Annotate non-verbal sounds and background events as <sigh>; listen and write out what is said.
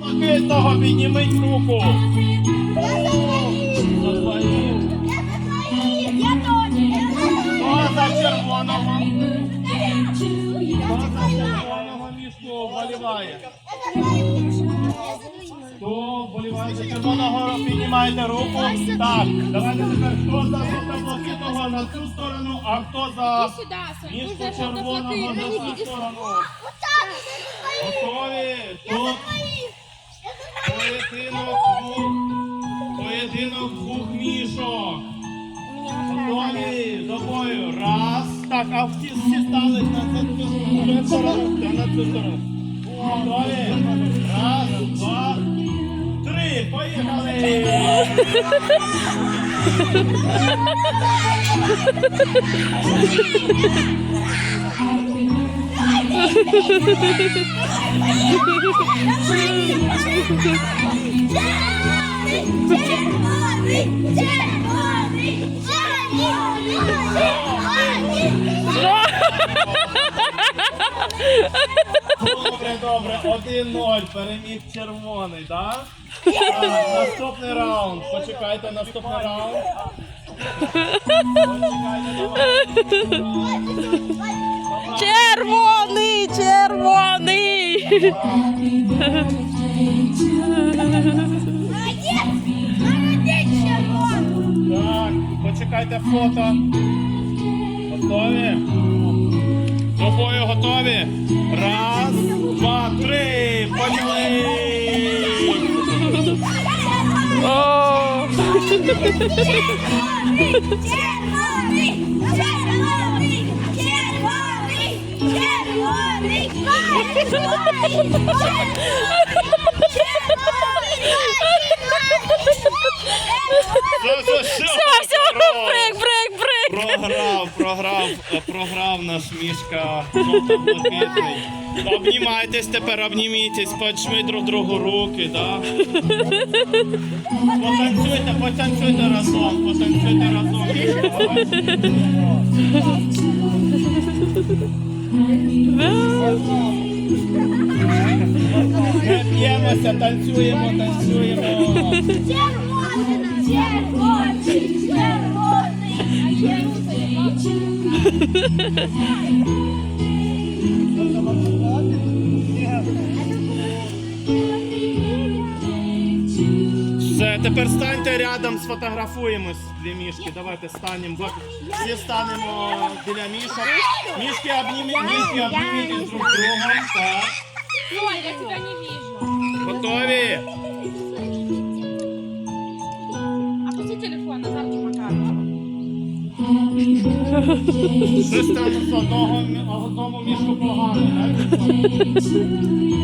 Блакитного підніміть руку. За двоїх. Хто за червоного? Хто за червоного мішку вболіває? Хто вболіває за червоного, піднімайте руку. Так, давайте тепер хто за жовто-блакитного на цю сторону, а хто за мішку червоного на цю сторону. Готові? Тут поєдинок двох, поєдинок двох мішок. Готові до бою. Раз. Так, а всі, всі стали на цю сторону. на цю сторону. Готові? Раз, два, три. Поїхали! <laughs> Добре, добре. 1-0. Переміг червоний, так? Так, наступний раунд. Почекайте наступний раунд. Почекайте, давай. Червоний, червоний. Так, почекайте фото. Готові? До бою готові? Раз, два, три. Почали! Що, все, все, Програв. брейк, брейк, брейк. Програв, програв, програв наш мішка. Обнімайтесь тепер, обнімітесь, почми друг другу руки, да? Потанцюйте, потанцюйте разом, потанцюйте разом. п'ємося, танцюємо, танцюємо. Все, тепер станьте рядом, сфотографуємось дві мішки. Давайте станемо. Всі станемо біля мішок. Мішки обніміть, мішки обніміть друг другом. Так. Ой, я тебя не вижу. Готові? Опусти телефон. Щось там з одного, одному мішку погано, так?